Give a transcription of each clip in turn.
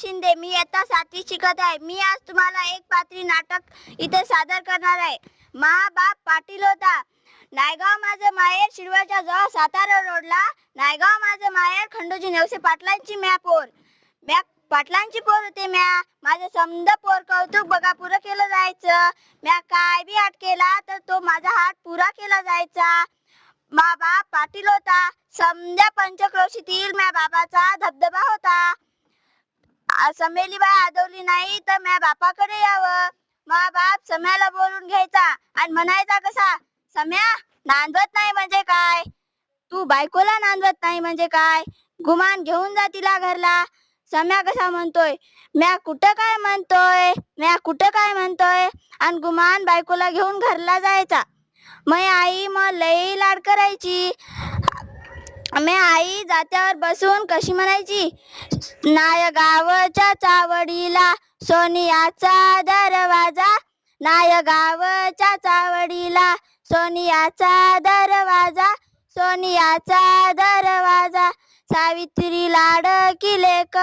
शिंदे मी आता सातवी शिकत आहे. मी आज तुम्हाला एक पात्री नाटक इथे सादर करणार आहे. महाबाप पाटील होता. नायगाव माझं माहेर शिरवाच्या जवळ सातारा रोडला. नायगाव माझं माहेर खंडोजी नेवसे पाटलांची म्या पोर. म्या पाटलांची पोर होते म्या. माझं समद पोर कौतुक बघा पुरं केलं जायचं. म्या काय बी आट केला तर तो माझा हात पुरा केला जायचा. मा बाप पाटील होता. समद्या पंचक्रोशीतील म्या बाबाचा धबधबा होता. समेली बाई आदवली नाही तर म्या बापाकडे यावं. मा बाप सम्याला बोलून घ्यायचा आणि म्हणायचा कसा सम्या नांदवत नाही म्हणजे काय? तू बायकोला नांदवत नाही म्हणजे काय? गुमान घेऊन जा तिला घरला. सम्या कसा म्हणतोय म्या कुठं काय म्हणतोय? म्या कुठं काय म्हणतोय? आणि गुमान बायकोला घेऊन घरला जायचा. मग आई मग लई लाड करायची. मी आई जात्यावर बसून कशी म्हणायची? नाय गावच्या चावडीला सोनियाचा दरवाजा. नाय गावच्या चावडीला सोनियाचा दरवाजा. सोनियाचा दरवाजा. सावित्री लाड लेक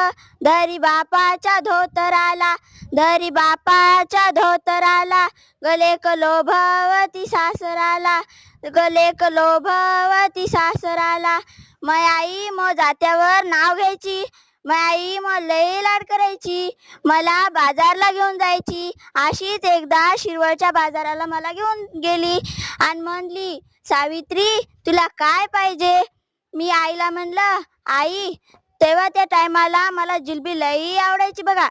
धरी बापाच्या धोतराला धरी बापाच्या धोतराला गलेक लोभवती सासराला गलेक लोभवती सासराला. मयाई आई मग जात्यावर नाव घ्यायची मै आई मग लई लाड करायची मला बाजारला घेऊन जायची. अशीच एकदा शिरवळच्या बाजाराला मला घेऊन गेली आणि म्हणली सावित्री तुला काय पाहिजे? मी आईला म्हणलं आई तेव्हा त्या टायमाला मला जिलबी लई आवडायची बघा.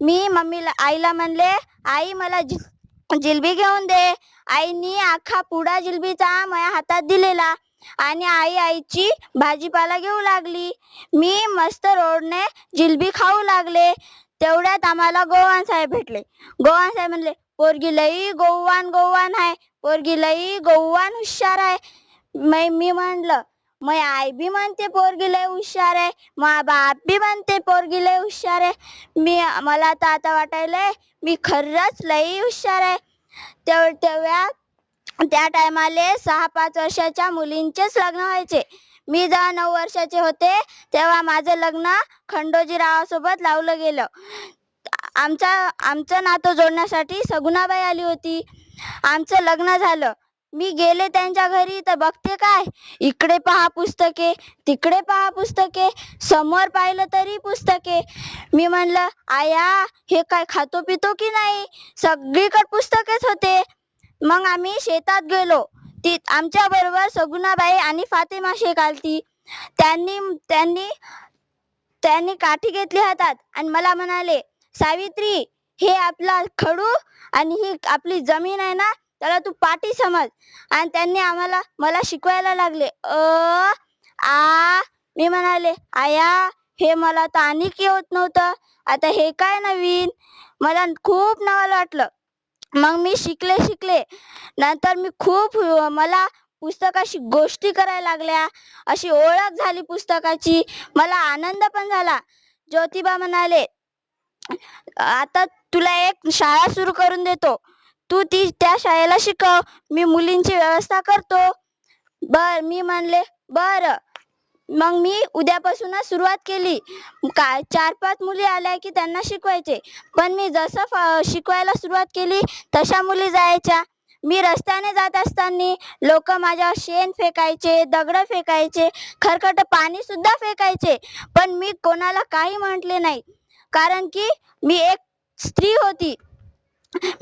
मी मम्मीला आईला म्हणले आई मला जि- जिलबी घेऊन दे. आईनी अख्खा पुडा जिलबीचा माझ्या हातात दिलेला आणि आई आईची भाजीपाला घेऊ लागली. मी मस्त रोडने जिलबी खाऊ लागले. तेवढ्यात आम्हाला गोवान साहेब भेटले. गोवान साहेब म्हणले पोरगी लई गोवान गोवान आहे पोरगी लई गोवान हुशार आहे मी म्हणलं मग आई बी म्हणते पोरगी लय हुशार आहे. मग बाप बी म्हणते पोरगी लय हुशार आहे. मी मला तर आता वाटायलंय मी खरंच लई हुशार आहे. तेव तेव्हा त्या टायमाले सहा पाच वर्षाच्या मुलींचेच लग्न व्हायचे. मी जेव्हा नऊ वर्षाचे होते तेव्हा माझं लग्न खंडोजीरावासोबत लावलं गेलं. आमचा आमचं नातं जोडण्यासाठी सगुणाबाई आली होती. आमचं लग्न झालं. मी गेले त्यांच्या घरी तर बघते काय? इकडे पहा पुस्तके तिकडे पहा पुस्तके समोर पाहिलं तरी पुस्तके. मी म्हणलं आया हे काय खातो पितो की नाही? सगळीकडे पुस्तकेच होते. मग आम्ही शेतात गेलो. ती आमच्या बरोबर सगुणाबाई आणि फातिमा शेख आलती. त्यांनी त्यांनी त्यांनी काठी घेतली हातात आणि मला म्हणाले सावित्री हे आपला खडू आणि ही आपली जमीन आहे ना त्याला तू पाटी समज. आणि त्यांनी आम्हाला मला शिकवायला लागले. अ आ मी म्हणाले आया हे मला तर आणि येत नव्हतं. आता हे काय नवीन? मला खूप नवल वाटलं. मग मी शिकले शिकले. नंतर मी खूप मला पुस्तकाशी गोष्टी करायला लागल्या. अशी ओळख झाली पुस्तकाची. मला आनंद पण झाला. ज्योतिबा म्हणाले आता तुला एक शाळा सुरू करून देतो. तू ती त्या शाळेला शिकव. मी मुलींची व्यवस्था करतो. बर मी म्हणले बर. मग मी उद्यापासूनच सुरुवात केली. काय चार पाच मुली आल्या की त्यांना शिकवायचे. पण मी जसं फ- शिकवायला सुरुवात केली तशा मुली जायच्या. मी रस्त्याने जात असताना लोक माझ्यावर शेण फेकायचे दगड फेकायचे खरखट पाणी सुद्धा फेकायचे. पण मी कोणाला काही म्हटले नाही. कारण की मी एक स्त्री होती.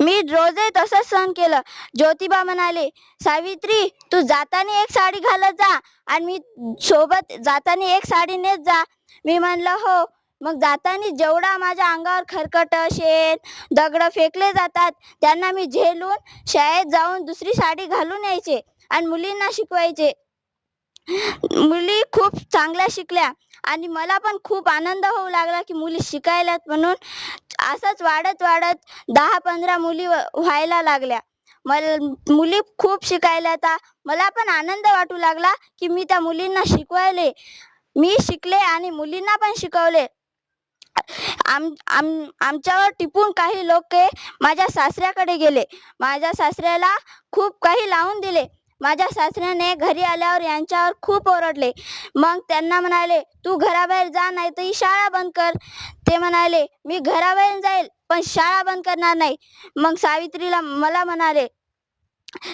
मी रोजही तसंच सहन केलं. ज्योतिबा म्हणाले सावित्री तू जाताना एक साडी घालत जा आणि मी सोबत जाताना एक साडी नेत जा. मी म्हणलं हो. मग जाताना जेवढा माझ्या अंगावर खरकट शेण दगड फेकले जातात त्यांना मी झेलून शाळेत जाऊन दुसरी साडी घालून यायचे आणि मुलींना शिकवायचे. मुली खूप चांगल्या शिकल्या आणि मला पण खूप आनंद होऊ लागला की मुली शिकायल्यात म्हणून असंच वाढत वाढत दहा पंधरा मुली व- व्हायला लागल्या. मल मुली खूप शिकायला आता मला पण आनंद वाटू लागला की मी त्या मुलींना शिकवायले. मी शिकले आणि मुलींना पण शिकवले. आम आम आमच्यावर टिपून काही लोक माझ्या सासऱ्याकडे गेले. माझ्या सासऱ्याला खूप काही लावून दिले. माझ्या सासऱ्याने घरी आल्यावर यांच्यावर खूप ओरडले. मग त्यांना म्हणाले तू घराबाहेर जा नाही तर ही शाळा बंद कर. ते म्हणाले मी घराबाहेर जाईल पण शाळा बंद करणार नाही. मग सावित्रीला मला म्हणाले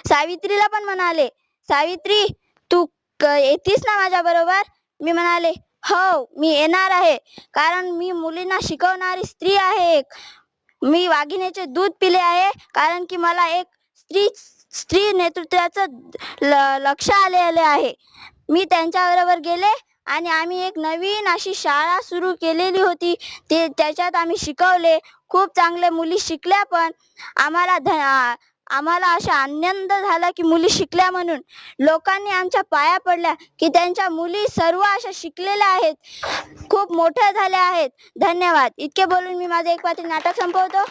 सावित्रीला पण म्हणाले सावित्री तू क- येतीस ना माझ्या बरोबर? मी म्हणाले हो मी येणार आहे कारण मी मुलींना शिकवणारी स्त्री आहे एक. मी वाघिणीचे दूध पिले आहे कारण की मला एक स्त्री स्त्री नेतृत्वाचं ल- लक्ष आलेले आहे. मी त्यांच्याबरोबर गेले आणि आम्ही एक नवीन अशी शाळा सुरू केलेली होती. ते त्याच्यात आम्ही शिकवले. खूप चांगले मुली शिकल्या पण आम्हाला ध आम्हाला असा आनंद झाला की मुली शिकल्या म्हणून. लोकांनी आमच्या पाया पडल्या की त्यांच्या मुली सर्व अशा शिकलेल्या आहेत. खूप मोठ्या झाल्या आहेत. धन्यवाद. इतके बोलून मी माझे एक पात्री नाटक संपवतो.